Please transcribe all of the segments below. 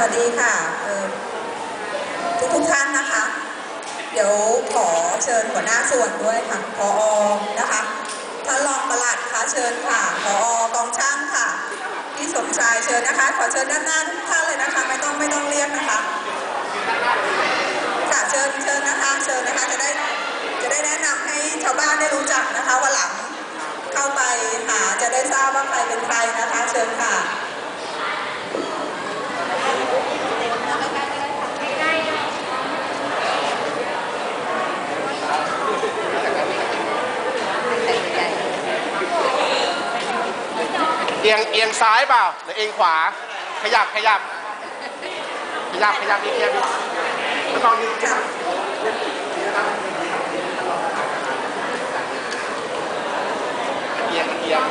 วัสดีค่ะทุกทุกท่านนะคะ เดี๋ยวขอเชิญหัวหน้าส่วนด้วยค่ะพอนะคะท่านรองปลัดคะเชิญค่ะพอกองช่างค่ะพี่สมชายเชิญนะคะ ขอเชิญด้านหน้าทุกท่านเลยนะคะ ไม่ต้องไม่ต้องเรียกนะคะค่ะเชิญเชิญนะคะเชิญนะคะจะได้จะได้แนะนำให้ชาวบ้านได้รู้จักนะคะวันหลังเข้าไปหาจะได้ทราบว่าใครเป็นใครนะคะ เชิญค่ะ อียงเอียงซ้ายเปล่าหรือเอียงขวา ขยับขยับ ขยับขยับอีกขยับอีกแล้วลองยืนค่ะเอียงเอียง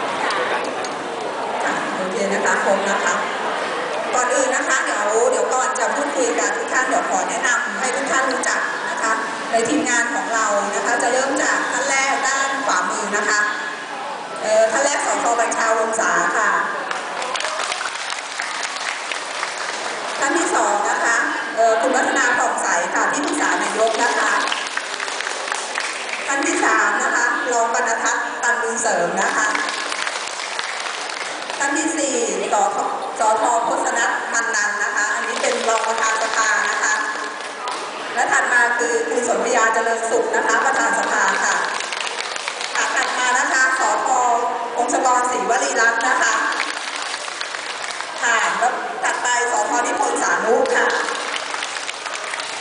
โอเคนะคะครบนะคะ ก่อนอื่นนะคะ เดี๋ยวเดี๋ยวก่อนจะพูดคุยกับทุกท่านเดี๋ยวขอแนะนำให้ทุกท่านรู้จักนะคะ ในทีมงานของเรานะคะ จะเริ่มจากท่านแรกด้านขวามือนะคะ ท่านแรกสทบัญชาวงศาค่ะ ท่านที่สองนะคะคุณวัฒนาผ่องใสค่ะที่ปรึกษานายกนะคะ ท่านที่สามนะคะรองบรรทัศน์ตันบุญเสริมนะคะ ท่านที่สี่สอทสอทอพจนัทมันนันนะคะ อันนี้เป็นรองประธานสภานะคะ และถัดมาคือคุณสนธยาเจริญสุขนะคะประธานสภาค่ะถัดมานะคะสอทอองค์ กรศรีวลีรัตน์นะคะค่ะแล้วถัดไปสทนิพนธ์สานุค่ะ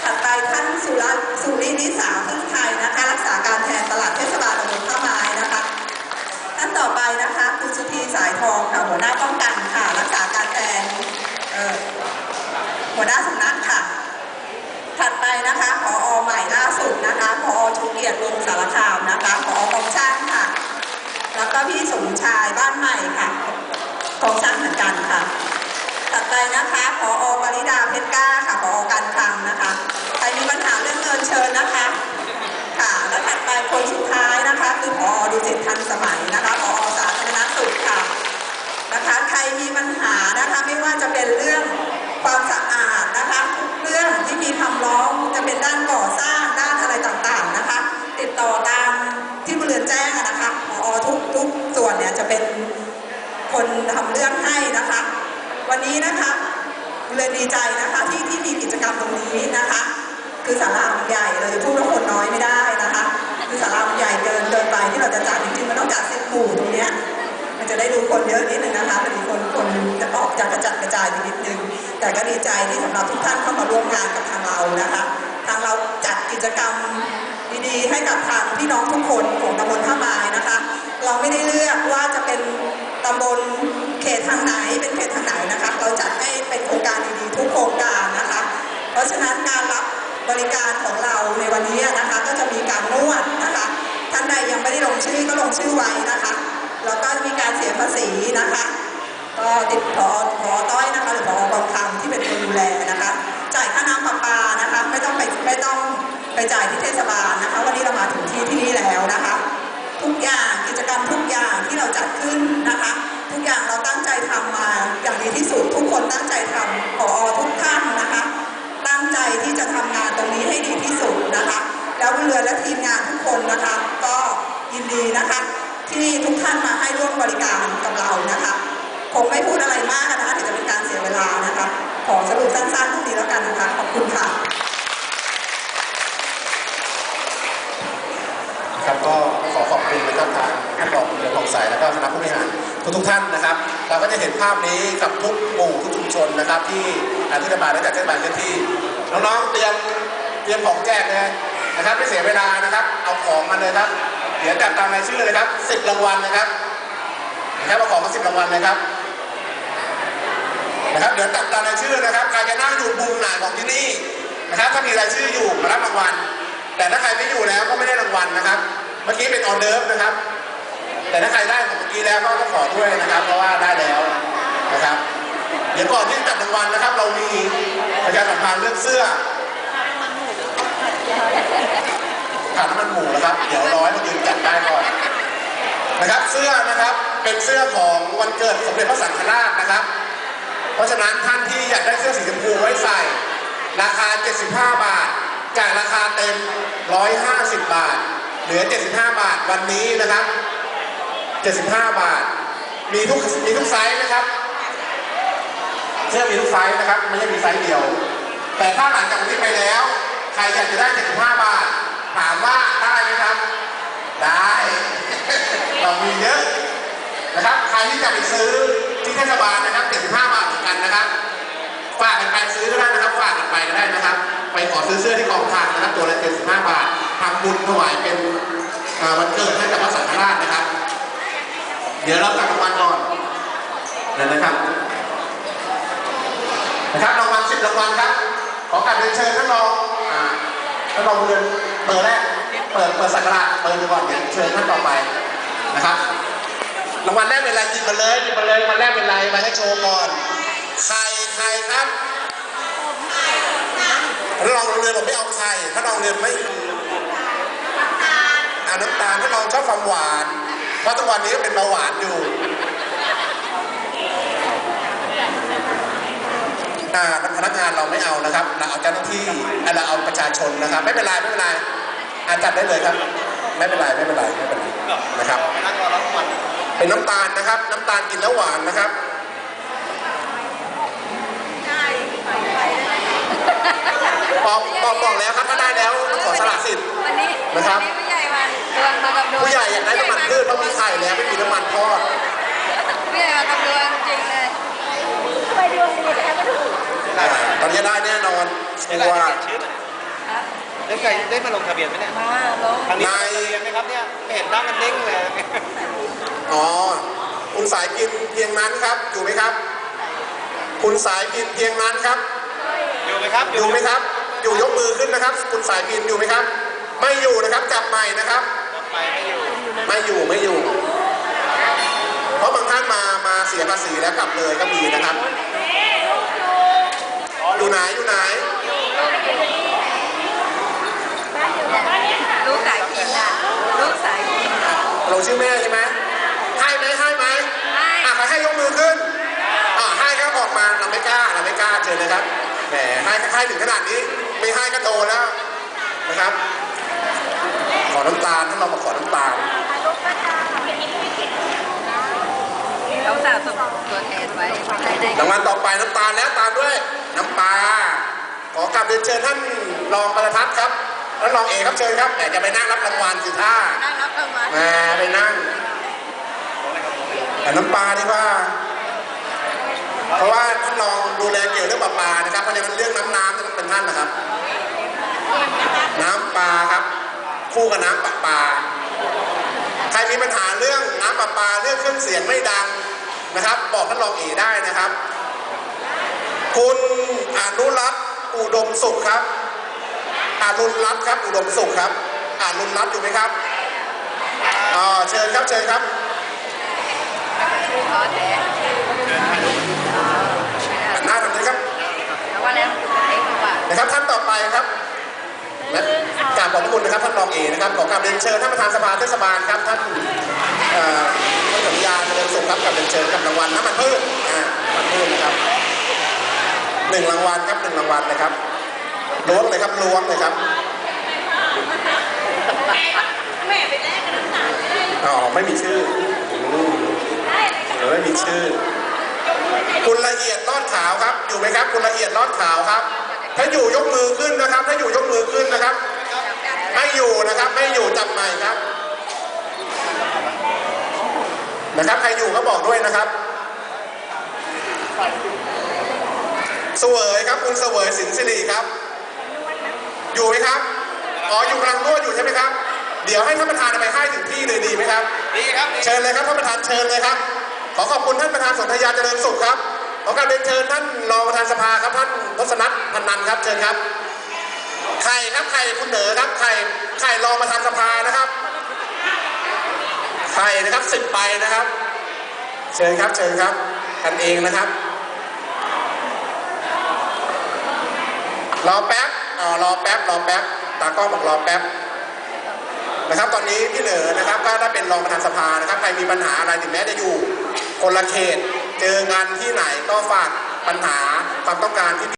ถัดไปท่านสุรัตสุรินิสาพึ่งไทยนะคะรักษาการแทนตลาดเทศบาลตำบลท่าไม้นะคะ ท่านต่อไปนะคะคุณสุธีสายทองค่ะหัวหน้าป้องกันค่ะ รักษาการแทนเออหัวหน้าสำนักค่ะ ถัดไปนะคะผอใหม่ล่าสุดนะคะผอชูเกียรติวงสารคามนะคะผอกองช่างค่ะ แล้วก็พี่สมชายบ้านใหม่ค่ะกองช่างเหมือนกันค่ะ ถัดไปนะคะผออปริดาเพชรกล้าค่ะผออการคลังนะคะ ใครมีปัญหาเรื่องเงินเชิญนะคะ ค่ะ แล้วถัดไปคนสุดท้ายนะคะ คือผอดูจิตทันสมัยนะคะผอสาธารณสุขค่ะ นะคะ ใครมีปัญหานะคะไม่ว่าจะเป็นเรื่องความสะอาดนะคะทุกเรื่องที่มีคำร้องจะเป็นด้านก่อสร้างด้านอะไรต่างๆนะคะ ติดต่อตามที่บริเวณแจ้งอะนะคะผอทุกทุกส่วนเนี่ยจะเป็นคนทำเรื่องให้นะคะ วันนี้นะคะเลยดีใจนะคะที่ที่มีกิจกรรมตรงนี้นะคะ คือศาลามันใหญ่เลยพูดว่าคนน้อยไม่ได้นะคะคือศาลามันใหญ่เกินเกินไปที่เราจะจัดจริงๆมันต้องจัดสิบหมู่ตรงเนี้ยมันจะได้ดูคนเยอะนิดนึงนะคะพอดีคนคนจะออกจากกระจัดกระจายไปนิดนึงแต่ก็ดีใจที่สำหรับทุกท่านเข้ามาร่วมงานกับทางเรานะคะ ทางเราจัดกิจกรรมดีๆให้กับทางพี่น้องทุกคนของตำบลท่าไม้นะคะ เราไม่ได้เลือกว่าจะเป็นตำบล เป็นเขตทางไหนนะคะ เราจัดให้เป็นโครงการดีๆทุกโครงการนะคะ เพราะฉะนั้นการรับบริการของเราในวันนี้นะคะ ก็จะมีการนวดนะคะ ท่านใดยังไม่ได้ลงชื่อก็ลงชื่อไว้นะคะแล้วก็มีการเสียภาษีนะคะ ก็ติดพอพอต้อยนะคะหรือพอกองคลังที่เป็นคนดูแลนะคะ จ่ายค่าน้ำประปานะคะ ไม่ต้องไปไม่ต้องไปจ่ายที่เทศบาลนะคะ วันนี้เรามาถึงที่ที่นี่แล้วนะคะ ทุกอย่างกิจกรรมทุกอย่างที่เราจัดขึ้นนะคะ กอย่างเราตั้งใจทำมา อย่างดีที่สุดทุกคนตั้งใจทำผอทุกท่านนะคะ ตั้งใจที่จะทำงานตรงนี้ให้ดีที่สุดนะคะ แล้วเรือและทีมงานทุกคนนะคะ ก็ยินดีนะคะ ที่ทุกท่านมาให้ร่วมบริการกับเรานะคะคงไม่พูดอะไรมากนะคะเดี๋ยวจะเป็นการเสียเวลานะคะ ขอสรุปสั้นๆตรงนี้แล้วกันนะคะขอบคุณค่ะครับก็ ขอขอบคุณนะครับทางท่านรองเรือนทองใสแล้วก็คณะผู้บริหารทุกทุกๆท่านนะครับ เราก็จะเห็นภาพนี้กับทุกหมู่ทุกชุมชนนะครับ ที่ทางเทศบาลได้จัดเทศบาลเคลื่อนที่น้องๆเตรียมเตรียมของแจกเลยนะครับไม่เสียเวลานะครับ เอาของมาเลยครับเดี๋ยวจัดตามรายชื่อเลยครับสิบรางวัลนะครับนะครับเอาของมาสิบรางวัลเลยครับนะครับเดี๋ยวตัดตามรายชื่อนะครับใครจะนั่งอยู่มุมไหนของที่นี่นะครับถ้ามีรายชื่ออยู่มารับรางวัลแต่ถ้าใครไม่อยู่แล้วก็ไม่ได้รางวัลนะครับ เมื่อกี้เป็นออเดิร์ฟนะครับ แต่ถ้าใครได้ของเมื่อกี้แล้วก็ต้องขอด้วยนะครับ เพราะว่าได้แล้วนะครับ เดี๋ยวก่อนที่จะจับรางวัลนะครับ เรามีประชาสัมพันธ์เรื่องเสื้อขาดน้ำมันหมูนะครับ เดี๋ยวร้อยมายืนจัดได้ก่อนนะครับ เสื้อนะครับเป็นเสื้อของวันเกิดสมเด็จพระสังฆราชนะครับ เพราะฉะนั้นท่านที่อยากได้เสื้อสีชมพูไว้ใส่ ราคา 75 บาท จากราคาเต็ม 150 บาท เหลือ 75 บาทวันนี้นะครับ 75 บาท มีทุกมีทุกไซส์นะครับเสื้อมีทุกไซส์นะครับไม่ใช่มีไซส์เดียว แต่ถ้าหลังจากนี้ไปแล้ว ใครอยากจะได้ 75 บาท ถามว่าได้ไหมครับ ได้ เรามีเยอะนะครับ ใครที่จะไปซื้อที่เทศบาลนะครับ 75 บาทเหมือนกันนะครับฝากกันไปซื้อก็ได้นะครับฝากกันไปก็ได้นะครับ ไปขอซื้อเสื้อที่กองทางนะครับ ตัวละ75 บาท ทำบุญถวายเป็นวันเกิดให้กับพระสังฆราชนะครับ เดี๋ยวเราตัดรางวัลก่อนนั่นนะครับ นะครับรางวัลสิบรางวัลครับ ขอการเรียนเชิญท่านรองท่านรองเรียนเบอร์แรก เปิดเปิดสักการะเบอร์หนึ่งก่อนเดี๋ยเชิญท่านต่อไปนะครับ รางวัลแรกเป็นอะไรหยิบมาเลยหยิบมาเลยรางวัลแรกเป็นอะไรมาให้โชว์ก่อนไข่ไข่ครับท่านรองโรงเรียนผมไม่เอาไข่ท่านรองเรียนไม่ อ่าน้ำตาลท่านรองชอบความหวาน เพราะทุกวันนี้ก็เป็นเบาหวานอยู่อ่าพนักงานเราไม่เอานะครับ เราเอาเจ้าหน้าที่เราเอาประชาชนนะครับ ไม่เป็นไรไม่เป็นไรอาจัดได้เลยครับ ไม่เป็นไรไม่เป็นไรไม่เป็นไรนะครับเป็นน้ำตาลนะครับ น้ำตาลกินแล้วหวานนะครับบอกบอกบอกแล้วครับถ้าได้แล้ว เดี๋ยววไก่ร์เปลี่ยนชื่อหน่อยเดี๋ยวไก่ได้มาลงทะเบียนไหมเนี่ยมาลงทางนี้นายลงทะเบียนไหมครับเนี่ยไม่เห็นตั้งกันเด้งเลยอ๋อคุณสายกินเพียงนั้นครับ อยู่ไหมครับ คุณสายกินเพียงนั้นครับ อยู่ไหมครับ อยู่ไหมครับ อยู่ยกมือขึ้นนะครับ คุณสายพินอยู่ไหมครับ ไม่อยู่นะครับจับใหม่นะครับไปไม่อยู่ไม่อยู่ไม่อยู่ เพราะบางท่านมามาเสียภาษีแล้วกลับเลยก็มีนะครับ อยู่ไหนอยู่ไหนลูกสายกินอะลูกสายกินอะลงชื่อแม่ใช่ไหมให้ไหมให้ไหมให้อะใครให้ยกมือขึ้นอะให้ก็ออกมาเราไม่กล้าเราไม่กล้าเชิญนะครับแหมให้ให้ถึงขนาดนี้ไม่ให้ก็โดนแล้วนะครับ ขอน้ำตาลถ้าเรามาขอน้ำตาลเขาสะสมตัวแทนไว้ให้ได้รางวัลต่อไปน้ำตาลแล้วตามด้วย น้ำปลาขอกลับเรียนเชิญท่านรองประทัดครับท่านรองเอกครับเชิญครับแหมจะไปนั่งรับรางวัลสิท่านั่งรับรางวัลแหมไปนั่งแต่น้ำปลาดีกว่า เพราะว่าท่านรองดูแลเกี่ยวเรื่องปลาปลานะครับเพราะฉะนั้นเรื่องน้ำน้ำต้องเป็นท่านนะครับ น้ำปลาครับ คู่กับน้ำปลาปลาใครมีปัญหาเรื่องน้ำปลาปลาเรื่องเครื่องเสียงไม่ดังนะครับ บอกท่านรองเอได้นะครับ คุณอนุรัตน์อุดมสุขครับอนุรัตน์ครับอุดมสุขครับอนุรัตน์อยู่ไหมครับอ่าเชิญครับเชิญครับหันหน้าทางนี้ครับว่าแล้วนะครับท่านต่อไปครับและกราบขอบพระคุณนะครับท่านรองเอนะครับขอกราบเรียนเชิญท่านประธานสภาเทศบาลครับท่านเอ่อท่านสัญญาเจริญสุขครับกับเรียนเชิญกับรางวัลน้ำมันพืชน้ำมันพืชนะครับ หนึ่งรางวัลครับหนึ่งรางวัลนะครับล้วงเลยครับล้วงเลยครับแม่ไปแลกกับน้ำตาลอ๋อไม่มีชื่ออืมเออไม่มีชื่อ คุณละเอียดลอดขาวครับ อยู่ไหมครับ คุณละเอียดลอดขาวครับ ถ้าอยู่ยกมือขึ้นนะครับ ถ้าอยู่ยกมือขึ้นนะครับ ไม่อยู่นะครับ ไม่อยู่จับใหม่ครับ นะครับ ใครอยู่ก็บอกด้วยนะครับ เสวยครับคุณเสวยสินสิริครับ อยู่ไหมครับอ๋ออยู่กำลังนวดอยู่ใช่ไหมครับ เดี๋ยวให้ท่านประธานเอาไปให้ถึงที่เลยดีไหมครับ ดีครับดีเชิญเลยครับท่านประธานเชิญเลยครับ ขอขอบคุณท่านประธานสนธยาเจริญสุขครับขอการเรียนเชิญท่านรองประธานสภาครับท่านทศนัทพันนันครับเชิญครับไข่ครับไข่คุณเหนือครับไข่ไข่รองประธานสภานะครับไข่นะครับสิบใบนะครับ เชิญครับเชิญครับกันเองนะครับ รอแป๊บอ๋อรอแป๊บ รอแป๊บ ตากล้องบอกรอแป๊บ นะครับ ตอนนี้พี่เหลือนะครับ ก็ได้เป็นรองประธานสภานะครับ ใครมีปัญหาอะไรถึงแม้จะอยู่ คนละเขต เจองานที่ไหนก็ฝากปัญหาความต้องการที่